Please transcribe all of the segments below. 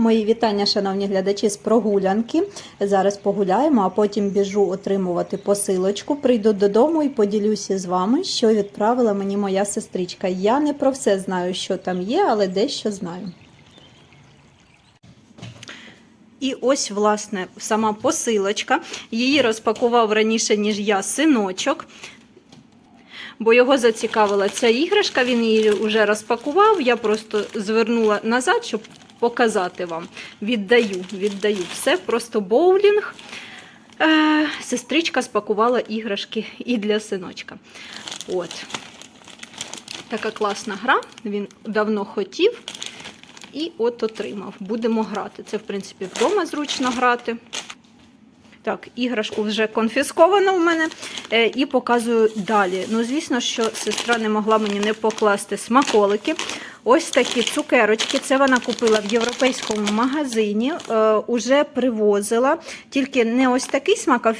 Мої вітання, шановні глядачі, з прогулянки. Зараз погуляємо, а потім біжу отримувати посилочку. Прийду додому і поділюся з вами, що відправила мені моя сестричка. Я не про все знаю, що там є, але дещо знаю. І ось, власне, сама посилочка. Її розпакував раніше, ніж я, синочок. Бо його зацікавила ця іграшка, він її вже розпакував. Я просто звернула назад, щоб показати вам. Віддаю, віддаю все, просто боулінг. Е, сестричка спакувала іграшки і для синочка. От. Така класна гра, він давно хотів. І от отримав. Будемо грати. Це, в принципі, вдома зручно грати. Так, іграшку вже конфісковано в мене. Е, і показую далі. Ну, звісно, що сестра не могла мені не покласти смаколики. Ось такі цукерочки. Це вона купила в європейському магазині, е, уже привозила. Тільки не ось такий смак, а в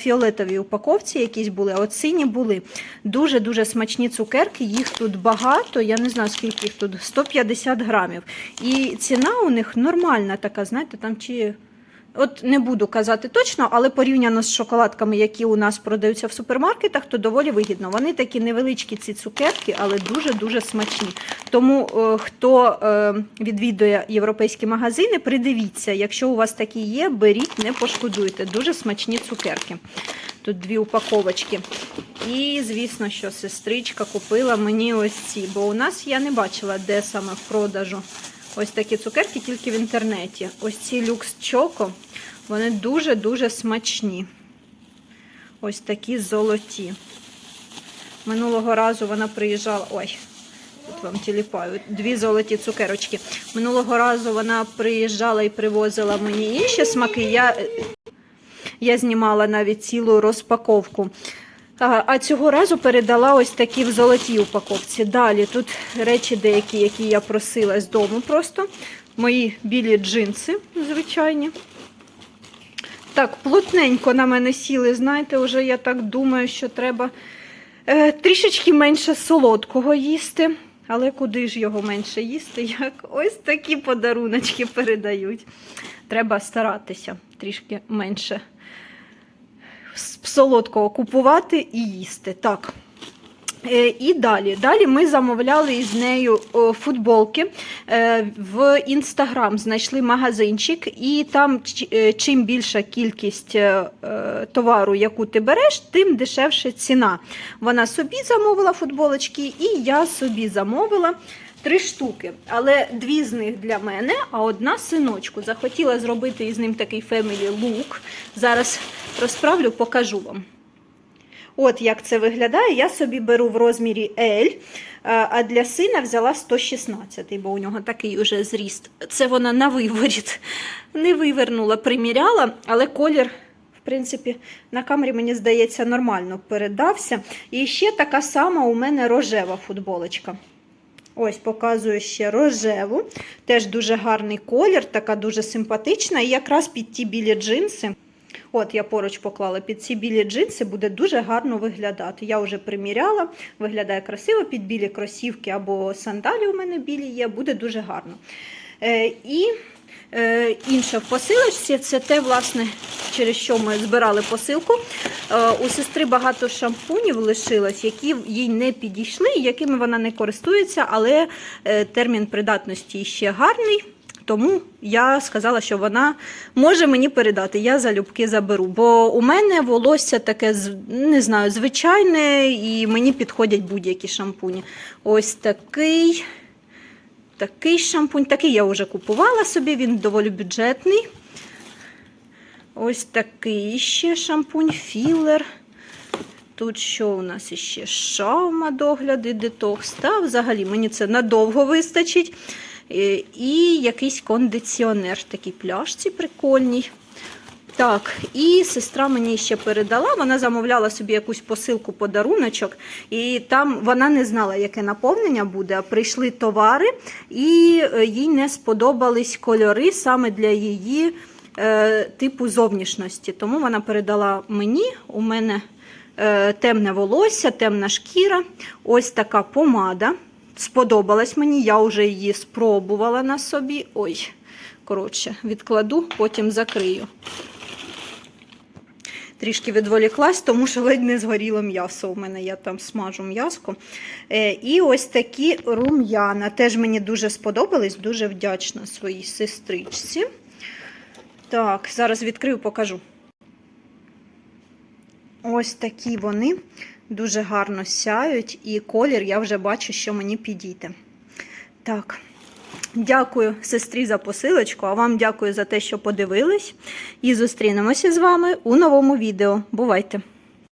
упаковці якісь були, а от сині були. Дуже-дуже смачні цукерки, їх тут багато, я не знаю, скільки їх тут, 150 грамів. І ціна у них нормальна така, знаєте, там чи. От не буду казати точно, але порівняно з шоколадками, які у нас продаються в супермаркетах, то доволі вигідно. Вони такі невеличкі ці цукерки, але дуже-дуже смачні. Тому е, хто е, відвідує європейські магазини, придивіться, якщо у вас такі є, беріть, не пошкодуйте. Дуже смачні цукерки. Тут дві упаковочки. І, звісно, що сестричка купила мені ось ці, бо у нас я не бачила, де саме в продажу. Ось такі цукерки тільки в інтернеті. Ось ці люкс чоко, вони дуже-дуже смачні. Ось такі золоті. Минулого разу вона приїжджала. Ой, тут вам тіліпаю. Дві золоті цукерочки. Минулого разу вона приїжджала і привозила мені інші смаки. Я, я знімала навіть цілу розпаковку. А а цього разу передала ось такі в золотій упаковці. Далі тут речі деякі, які я просила з дому просто. Мої білі джинси, звичайні. Так, плотненько на мене сіли. Знаєте, вже я так думаю, що треба е, трішечки менше солодкого їсти. Але куди ж його менше їсти, як ось такі подаруночки передають. Треба старатися трішки менше солодкого купувати і їсти. Так. Е, І далі. Далі ми замовляли із нею футболки Е, в інстаграм. Знайшли магазинчик, і там е, чим більша кількість товару, яку ти береш, тим дешевше ціна. Вона собі замовила футболочки, і я собі замовила. Три штуки, але дві з них для мене, а одна синочку. Захотіла зробити із ним такий family look. Зараз розправлю, покажу вам. От як це виглядає. Я собі беру в розмірі L, а для сина взяла 116, бо у нього такий уже зріст. Це вона на виворіт не вивернула, приміряла, але колір. В принципі, на камері, мені здається, нормально передався. І ще така сама у мене рожева футболочка. Ось, показую ще рожеву. Теж дуже гарний колір, така дуже симпатична. І якраз під ті білі джинси. От, я поруч поклала під ці білі джинси, буде дуже гарно виглядати. Я вже приміряла, виглядає красиво, під білі кросівки або сандалі у мене білі є, буде дуже гарно. Е, і інше в посилочці це те, власне, через що ми збирали посилку. Е, у сестри багато шампунів лишилось, які їй не підійшли, якими вона не користується, але е, термін придатності ще гарний. Тому я сказала, що вона може мені передати. Я залюбки заберу. Бо у мене волосся таке не знаю, звичайне, і мені підходять будь-які шампуні. Ось такий. Такий шампунь, такий я вже купувала собі, він доволі бюджетний. Ось такий ще шампунь, філер. Тут що у нас іще? Шаума догляди, детокс. Та взагалі мені це надовго вистачить. Е, І якийсь кондиціонер в такій пляшці прикольній. Так, і сестра мені ще передала, вона замовляла собі якусь посилку подаруночок, і там вона не знала, яке наповнення буде. Прийшли товари, і е, їй не сподобались кольори саме для її е, типу зовнішності. Тому вона передала мені. У мене е, темне волосся, темна шкіра, ось така помада. Сподобалась мені, я вже її спробувала на собі. Ой, Коротше, відкладу, потім закрию. Трішки відволіклась, тому що ледь не згоріло м'ясо. У мене я там смажу м'яско. Е, і ось такі рум'яна. Теж мені дуже сподобались, дуже вдячна своїй сестричці. Так, зараз відкрию, покажу. Ось такі вони дуже гарно сяють, і колір я вже бачу, що мені підійде. Так, дякую сестрі за посилочку, а вам дякую за те, що подивились. І зустрінемося з вами у новому відео. Бувайте!